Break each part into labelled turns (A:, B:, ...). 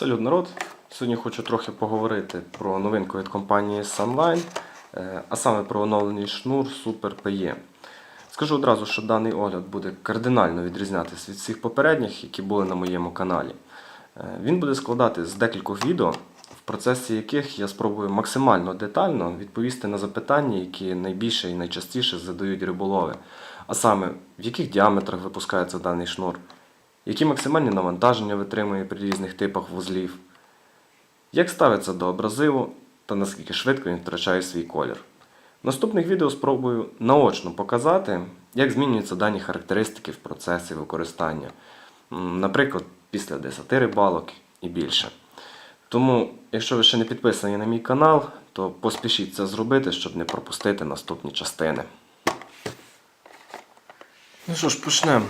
A: Салют, народ! Сьогодні хочу трохи поговорити про новинку від компанії Sunline, е, а саме про оновлений шнур Super PE. Скажу одразу, що даний огляд буде кардинально відрізнятися від всіх попередніх, які були на моєму каналі. Е, Він буде складати з декількох відео, в процесі яких я спробую максимально детально відповісти на запитання, які найбільше і найчастіше задають риболови. А саме, в яких діаметрах випускається даний шнур, які максимальні навантаження витримує при різних типах вузлів, як ставиться до абразиву та наскільки швидко він втрачає свій колір. В наступних відео спробую наочно показати, як змінюються дані характеристики в процесі використання, наприклад, після 10 рибалок і більше. Тому, якщо ви ще не підписані на мій канал, то поспішіть це зробити, щоб не пропустити наступні частини. Ну що ж, почнемо.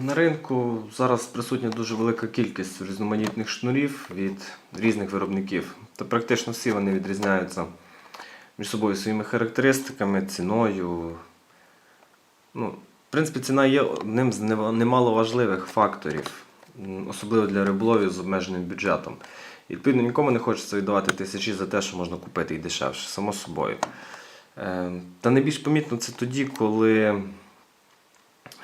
A: На ринку зараз присутня дуже велика кількість різноманітних шнурів від різних виробників. Та практично всі вони відрізняються між собою своїми характеристиками, ціною. Ну, в принципі, ціна є одним з нема- немаловажливих факторів, особливо для риболовів з обмеженим бюджетом. І відповідно нікому не хочеться віддавати тисячі за те, що можна купити і дешевше, само собою. Е, Та найбільш помітно це тоді, коли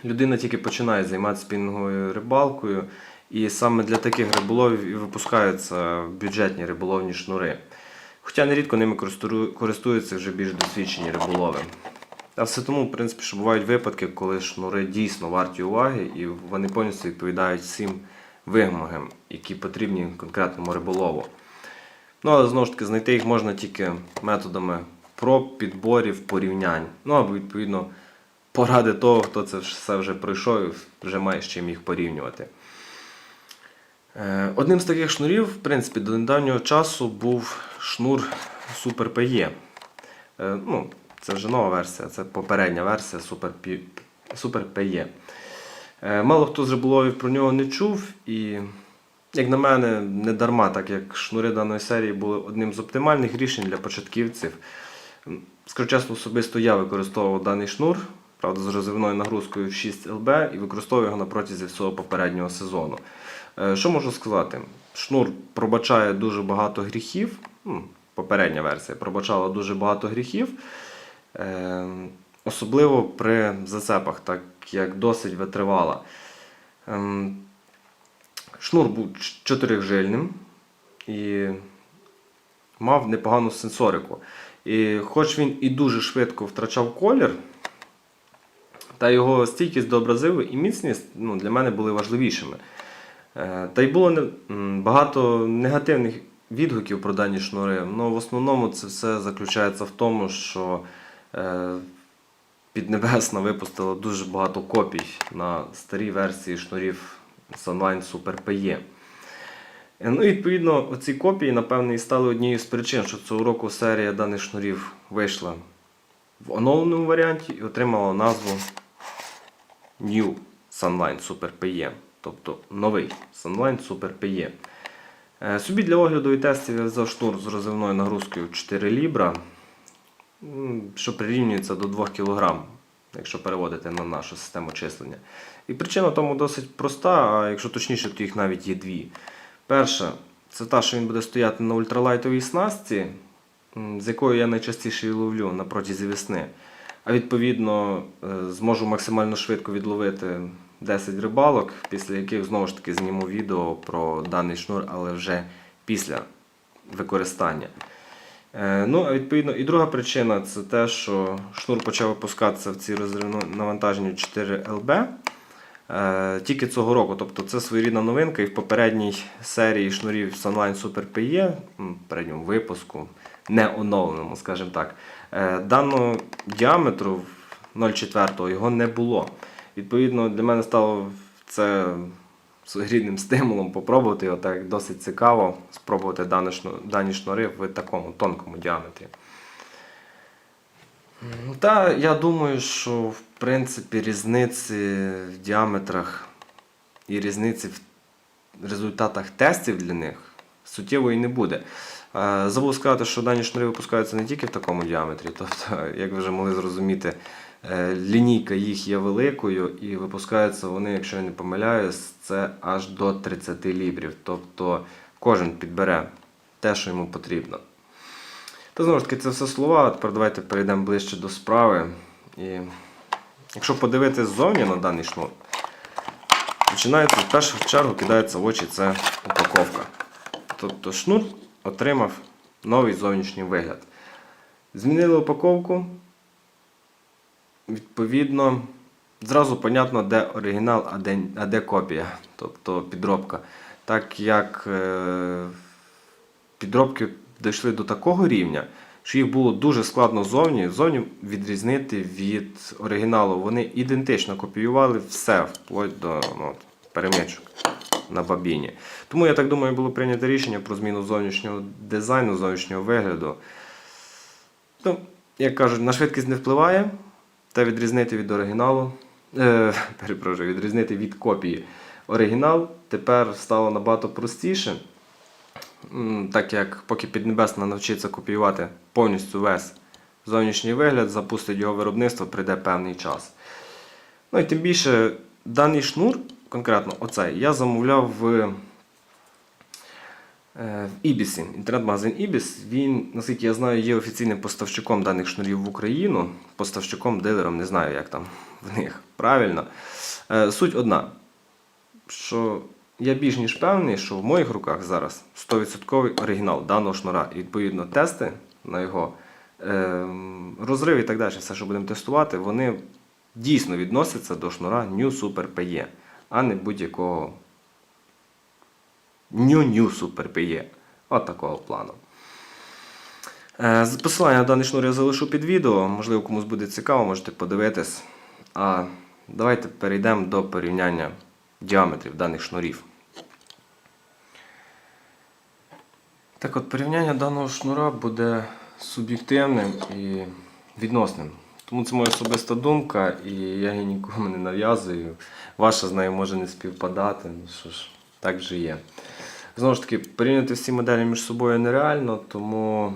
A: людина тільки починає займатися спінінговою рибалкою, і саме для таких риболовів і випускаються бюджетні риболовні шнури. Хоча нерідко ними користуються вже більш досвідчені риболови. А все тому, в принципі, що бувають випадки, коли шнури дійсно варті уваги і вони повністю відповідають всім вимогам, які потрібні конкретному риболову. Ну, але знову ж таки, знайти їх можна тільки методами проб, підборів, порівнянь. Ну або відповідно поради того, хто це все вже пройшов і вже має з чим їх порівнювати. Е, Одним з таких шнурів, в принципі, до недавнього часу був шнур Super PE. Е, Ну, це вже нова версія, це попередня версія Super, PE. Е, Мало хто з риболовів про нього не чув, і, як на мене, не дарма, так як шнури даної серії були одним з оптимальних рішень для початківців. Скажу чесно, особисто я використовував даний шнур, правда, з розривною нагрузкою в 6 ЛБ і використовую його на протязі всього попереднього сезону. Е, Що можу сказати? Шнур пробачає дуже багато гріхів. Попередня версія пробачала дуже багато гріхів. Е, Особливо при зацепах, так як досить витривала. Ем, Шнур був чотирижильним і мав непогану сенсорику. І хоч він і дуже швидко втрачав колір, та його стійкість до абразиву і міцність ну, для мене були важливішими. Е, Та й було багато негативних відгуків про дані шнури. Ну, в основному це все заключається в тому, що е, Піднебесна випустила дуже багато копій на старій версії шнурів Sunline Super PE. Ну, відповідно, оці копії, напевне, і стали однією з причин, що цього року серія даних шнурів вийшла в оновленому варіанті і отримала назву New Sunline Super PE, тобто новий Sunline Super PE. Е, Собі для огляду і тестів я взяв шнур з розривною нагрузкою 4 лібра, що прирівнюється до 2 кг, якщо переводити на нашу систему числення. І причина тому досить проста, а якщо точніше, то їх навіть є дві. Перша, це та, що він буде стояти на ультралайтовій снастці, з якою я найчастіше і ловлю на протязі весни. А відповідно е, зможу максимально швидко відловити 10 рибалок, після яких знову ж таки зніму відео про даний шнур, але вже після використання. Е, Ну, а відповідно, і друга причина це те, що шнур почав випускатися в цій розривно навантаженні 4 ЛБ. Е, Тільки цього року, тобто це своєрідна новинка, і в попередній серії шнурів Sunline Super PE, м, попередньому випуску, не оновленому, скажімо так, даного діаметру 0,4 його не було. Відповідно, для мене стало це своєрідним стимулом попробувати його, так досить цікаво спробувати дані шнури в такому тонкому діаметрі. Ну, Та я думаю, що в принципі різниці в діаметрах і різниці в результатах тестів для них суттєвої не буде. Забув сказати, що дані шнури випускаються не тільки в такому діаметрі, тобто, як ви вже могли зрозуміти, е, лінійка їх є великою і випускаються вони, якщо я не помиляюсь, це аж до 30 лібрів. Тобто кожен підбере те, що йому потрібно. Та знову ж таки, це все слова. Тепер давайте перейдемо ближче до справи. І якщо подивитися ззовні на даний шнур, починається в першу чергу кидається в очі це упаковка. Тобто шнур отримав новий зовнішній вигляд. Змінили упаковку. Відповідно, зразу понятно, де оригінал, а де, а де копія, тобто підробка. Так як е, підробки дійшли до такого рівня, що їх було дуже складно зовні, зовні відрізнити від оригіналу. Вони ідентично копіювали все, вплоть до ну, перемичок на бабіні. Тому я так думаю, було прийнято рішення про зміну зовнішнього дизайну, зовнішнього вигляду. Ну, як кажуть, на швидкість не впливає, та відрізнити від оригіналу. Е, перепрошую, відрізнити від копії оригінал тепер стало набагато простіше. Так як поки Піднебесна навчиться копіювати повністю весь зовнішній вигляд, запустить його виробництво, прийде певний час. Ну і тим більше, даний шнур, конкретно оцей, я замовляв в Е, В Ібісі, інтернет-магазин Ібіс, він, наскільки я знаю, є офіційним поставщиком даних шнурів в Україну. Поставщиком, дилером, не знаю, як там в них правильно. Е, Суть одна, що я більш ніж певний, що в моїх руках зараз 100% оригінал даного шнура. І відповідно тести на його е, розрив і так далі, все, що будемо тестувати, вони дійсно відносяться до шнура New Super PE, а не будь-якого Ню-ню PE. От такого плану. Е, Посилання на даний шнур я залишу під відео. Можливо, комусь буде цікаво, можете подивитись. А давайте перейдемо до порівняння діаметрів даних шнурів. Так от, порівняння даного шнура буде суб'єктивним і відносним. Тому це моя особиста думка, і я її нікому не нав'язую. Ваша з нею може не співпадати. Ну що ж, так вже є. Знову ж таки, порівняти всі моделі між собою нереально, тому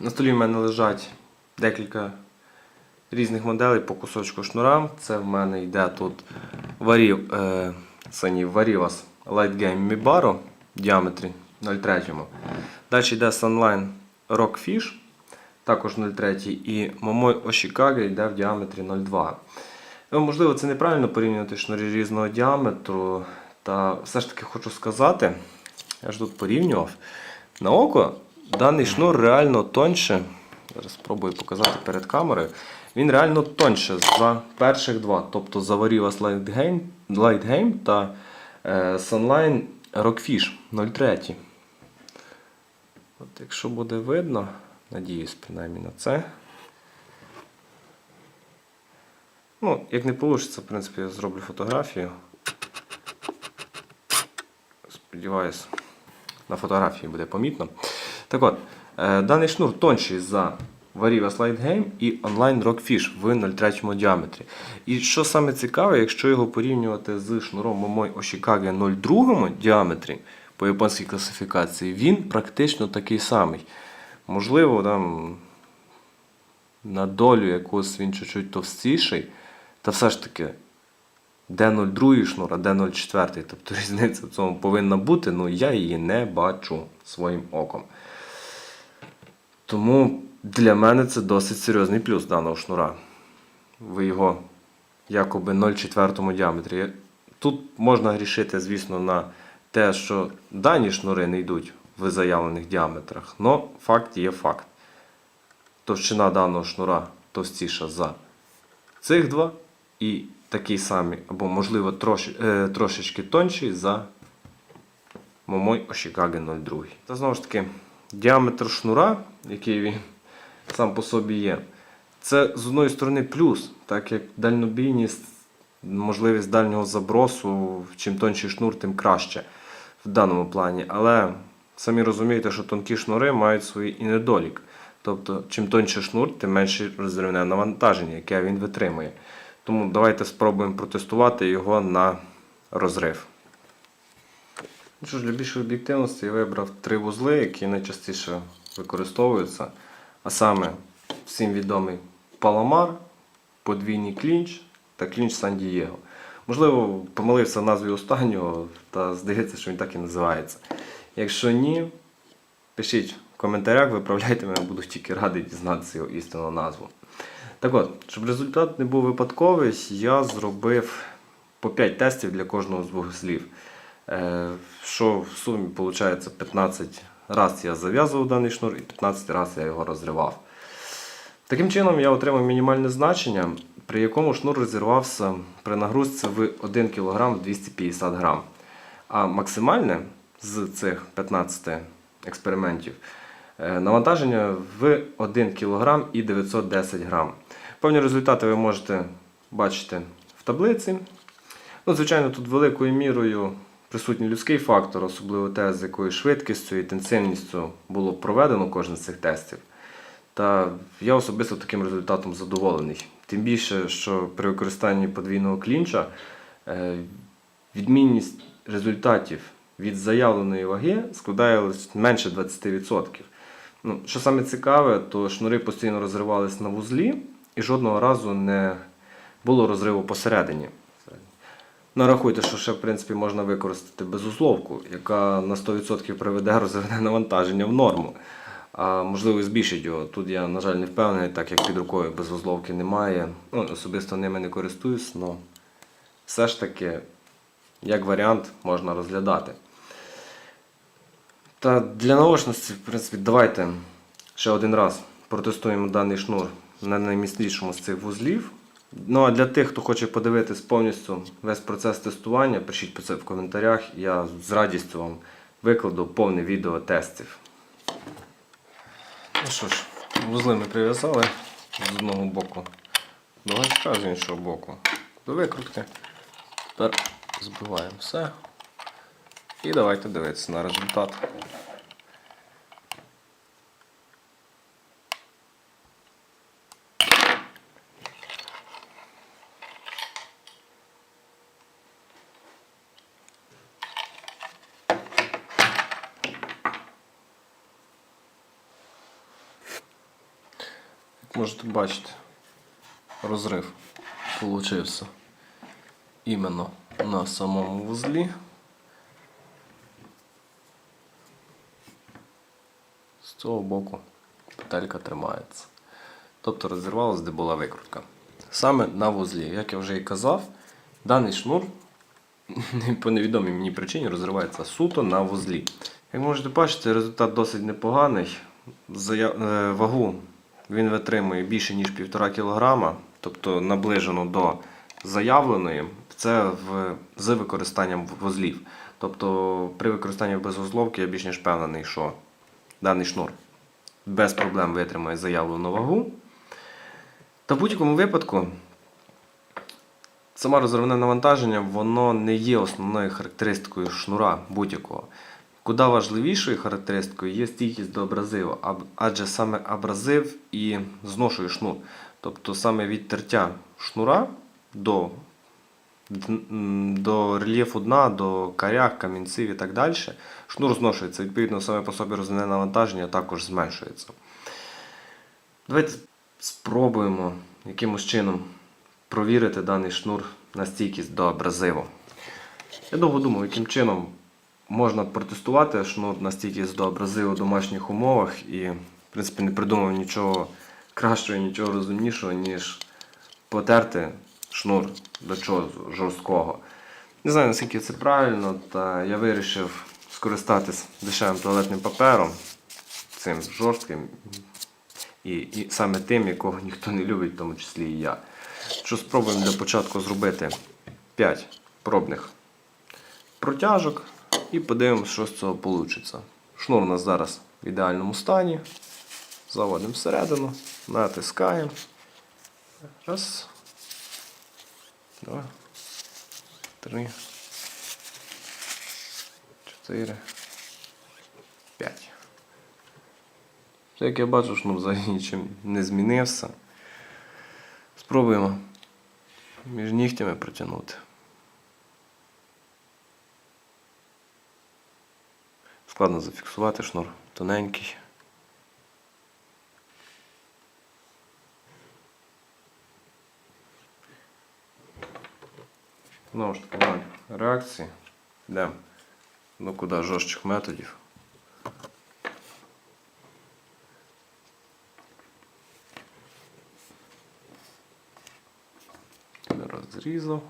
A: на столі в мене лежать декілька різних моделей по кусочку шнура. Це в мене йде тут варів, е, Sony Varivas Light Game Mibaro в діаметрі 0,3. Далі йде Sunline Rockfish, також 0,3 і Momoi Oshikage йде в діаметрі 0,2. Ну, Можливо, це неправильно порівнювати шнурі різного діаметру. Та все ж таки хочу сказати, я ж тут порівнював. На око даний шнур реально тоньше. Зараз спробую показати перед камерою. Він реально тоньше за перших два. Тобто за Varivas Light та е, Sunline Rockfish 0,3. От Якщо буде видно, надіюсь принаймні на це. Ну, як не вийде, в принципі, я зроблю фотографію. Сподіваюсь, на фотографії буде помітно. Так от, е, даний шнур тонший за Variva Slide Game і Online Rockfish в 0,3 діаметрі. І що саме цікаве, якщо його порівнювати з шнуром Momoi Oshikage 0,2 діаметрі по японській класифікації, він практично такий самий. Можливо, там на долю якогось він чуть-чуть товстіший, та все ж таки де 0,2 шнур, а де 0,4. Тобто різниця в цьому повинна бути, але я її не бачу своїм оком. Тому для мене це досить серйозний плюс даного шнура. В його якоби 0,4 діаметрі. Тут можна грішити, звісно, на те, що дані шнури не йдуть в заявлених діаметрах. але факт є факт. Товщина даного шнура товстіша за цих два і такий самий, або, можливо, трош, е, трошечки тонший за Momoi Oshikage 02. Та знову ж таки, діаметр шнура, який він сам по собі є, це з одної сторони плюс, так як дальнобійність, можливість дальнього забросу, чим тонший шнур, тим краще в даному плані. Але самі розумієте, що тонкі шнури мають свій і недолік. Тобто, чим тоньше шнур, тим менше розривне навантаження, яке він витримує. Тому давайте спробуємо протестувати його на розрив. Ну що ж, для більшої об'єктивності я вибрав три вузли, які найчастіше використовуються. А саме всім відомий Паламар, подвійний клінч та клінч Сан-Дієго. Можливо, помилився в назві останнього, та здається, що він так і називається. Якщо ні, пишіть в коментарях, виправляйте мене, буду тільки радий дізнатися його істинну назву. Так от, щоб результат не був випадковий, я зробив по 5 тестів для кожного з двох слів. Е, що в сумі виходить 15 разів я зав'язував даний шнур і 15 разів я його розривав. Таким чином я отримав мінімальне значення, при якому шнур розірвався при нагрузці в 1 кг 250 г. А максимальне з цих 15 експериментів е, навантаження в 1 кг і 910 г. Певні результати ви можете бачити в таблиці. Ну, звичайно, тут великою мірою присутній людський фактор, особливо те, з якою швидкістю і інтенсивністю було проведено кожен з цих тестів. Та я особисто таким результатом задоволений. Тим більше, що при використанні подвійного клінча е, відмінність результатів від заявленої ваги складає менше 20%. Ну, що саме цікаве, то шнури постійно розривались на вузлі і жодного разу не було розриву посередині. Нарахуйте, що ще в принципі можна використати безузловку, яка на 100% приведе розривне навантаження в норму. А можливо збільшить його. Тут я, на жаль, не впевнений, так як під рукою безузловки немає. Ну, особисто ними не користуюсь, але все ж таки, як варіант, можна розглядати. Та для наочності, в принципі, давайте ще один раз протестуємо даний шнур на найміцнішому з цих вузлів. Ну а для тих, хто хоче подивитись повністю весь процес тестування, пишіть про це в коментарях. Я з радістю вам викладу повне відео тестів. Ну що ж, вузли ми прив'язали з одного боку до гачка, з іншого боку до викрутки. Тепер збиваємо все. І давайте дивитися на результат. Можете бачити, розрив получився іменно на самому вузлі. Цього боку петелька тримається. Тобто розірвалась, де була викрутка. Саме на вузлі, як я вже і казав, даний шнур по невідомій мені причині розривається суто на вузлі. Як можете бачити, результат досить непоганий. Зая- е, Вагу він витримує більше ніж 1,5 кг, тобто наближено до заявленої. Це в, з використанням вузлів. Тобто при використанні безвузловки я більш ніж впевнений, що даний шнур без проблем витримає заявлену вагу. Та в будь-якому випадку саме розривне навантаження воно не є основною характеристикою шнура будь-якого. Куди важливішою характеристикою є стійкість до абразиву, адже саме абразив і зношує шнур. Тобто саме від тертя шнура до, до рельєфу дна, до каряг, камінців і так далі, шнур зношується. Відповідно, саме по собі розривне навантаження також зменшується. Давайте спробуємо якимось чином провірити даний шнур на стійкість до абразиву. Я довго думав, яким чином можна протестувати шнур на стійкість до абразиву в домашніх умовах і, в принципі, не придумав нічого кращого, нічого розумнішого, ніж потерти шнур до чогось жорсткого. Не знаю, наскільки це правильно, та я вирішив скористатись дешевим туалетним папером, цим жорстким, і, і саме тим, якого ніхто не любить, в тому числі і я. Що спробуємо для початку зробити 5 пробних протяжок і подивимося, що з цього вийде. Шнур у нас зараз в ідеальному стані. Заводимо всередину, натискаємо. Раз. Два. Три. Чотири. П'ять. Як я бачу, шнур взагалі нічим не змінився. Спробуємо між нігтями протягнути. Складно зафіксувати шнур тоненький. Знову ж таки, ноль реакції. Йдемо. Ну куди жорстчих методів. Розрізав.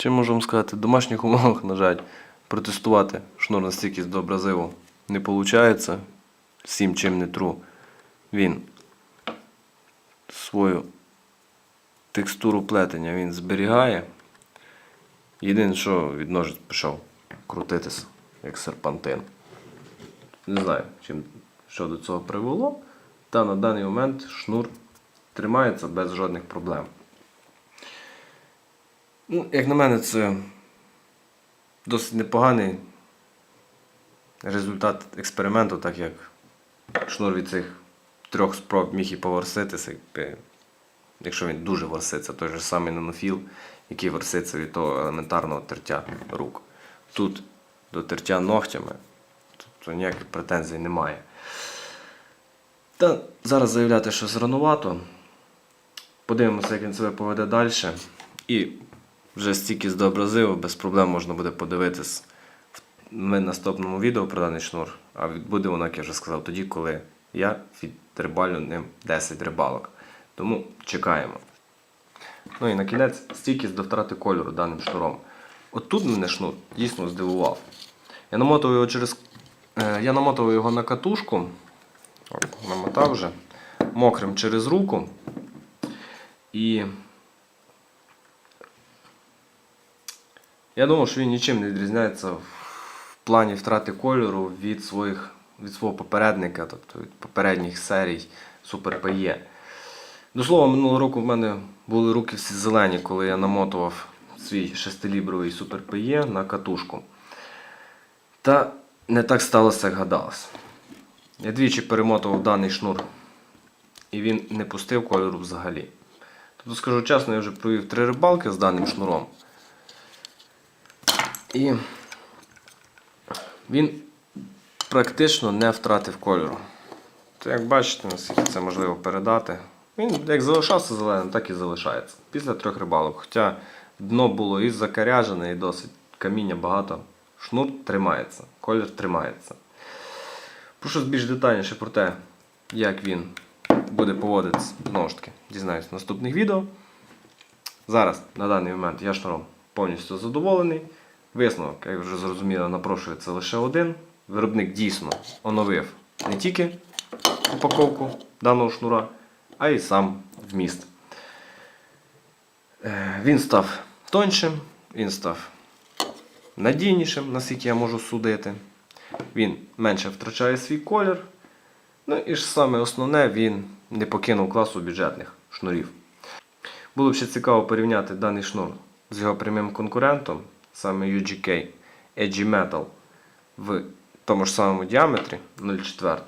A: Чим можу вам сказати? В домашніх умовах, на жаль, протестувати шнур настільки з абразиву не виходить. Всім чим не тру. Він свою текстуру плетення він зберігає. Єдине, що від ножиць пішов крутитися, як серпантин. Не знаю, чим, що до цього привело. Та на даний момент шнур тримається без жодних проблем. Ну, як на мене, це досить непоганий результат експерименту, так як шнур від цих трьох спроб міг і поворситися, якщо він дуже ворситься, той же самий нанофіл, який ворситься від того елементарного тертя рук. Тут до тертя ногтями, тобто ніяких претензій немає. Та зараз заявляти щось ранувато. Подивимося, як він себе поведе далі. І вже стільки здобразив, без проблем можна буде подивитись в наступному відео про даний шнур. А буде воно, як я вже сказав, тоді, коли я відрибалю ним 10 рибалок. Тому чекаємо. Ну і на кінець стійкість до втрати кольору даним шнуром. От тут мене шнур дійсно здивував. Я намотував його через. е, Я намотував його на катушку. Намотав вже. Мокрим через руку. І я думав, що він нічим не відрізняється в плані втрати кольору від, своїх, від свого попередника, тобто від попередніх серій Super PE. До слова, минулого року в мене були руки всі зелені, коли я намотував свій 6-лібровий Super PE на катушку. Та не так сталося, як гадалось. Я двічі перемотував даний шнур, і він не пустив кольору взагалі. Тобто, скажу чесно, я вже провів три рибалки з даним шнуром. І він практично не втратив кольору. То як бачите, наскільки це можливо передати. Він як залишався зеленим, так і залишається. Після трьох рибалок. Хоча дно було і закаряжене, і досить каміння багато. Шнур тримається, колір тримається. Про щось більш детальніше про те, як він буде поводитися, знову ж таки, дізнаюсь в наступних відео. Зараз, на даний момент, я шнуром повністю задоволений. Висновок, як вже зрозуміло, напрошується лише один. Виробник дійсно оновив не тільки упаковку даного шнура, а й сам вміст. Е, Він став тоншим, він став надійнішим, наскільки я можу судити. Він менше втрачає свій колір. Ну і ж саме основне, він не покинув класу бюджетних шнурів. Було б ще цікаво порівняти даний шнур з його прямим конкурентом, саме UGK Edgy Metal в тому ж самому діаметрі 0,4.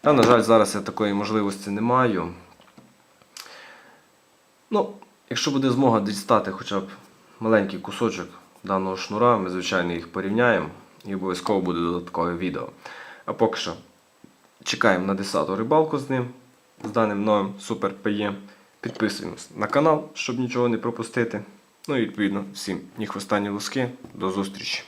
A: Та, на жаль, зараз я такої можливості не маю. Ну, якщо буде змога дістати хоча б маленький кусочок даного шнура, ми, звичайно, їх порівняємо і обов'язково буде додаткове відео. А поки що чекаємо на 10-ту рибалку з ним, з даним новим Super PE. Підписуємось на канал, щоб нічого не пропустити. Ну і відповідно всім ні хвоста, ні луски. До зустрічі!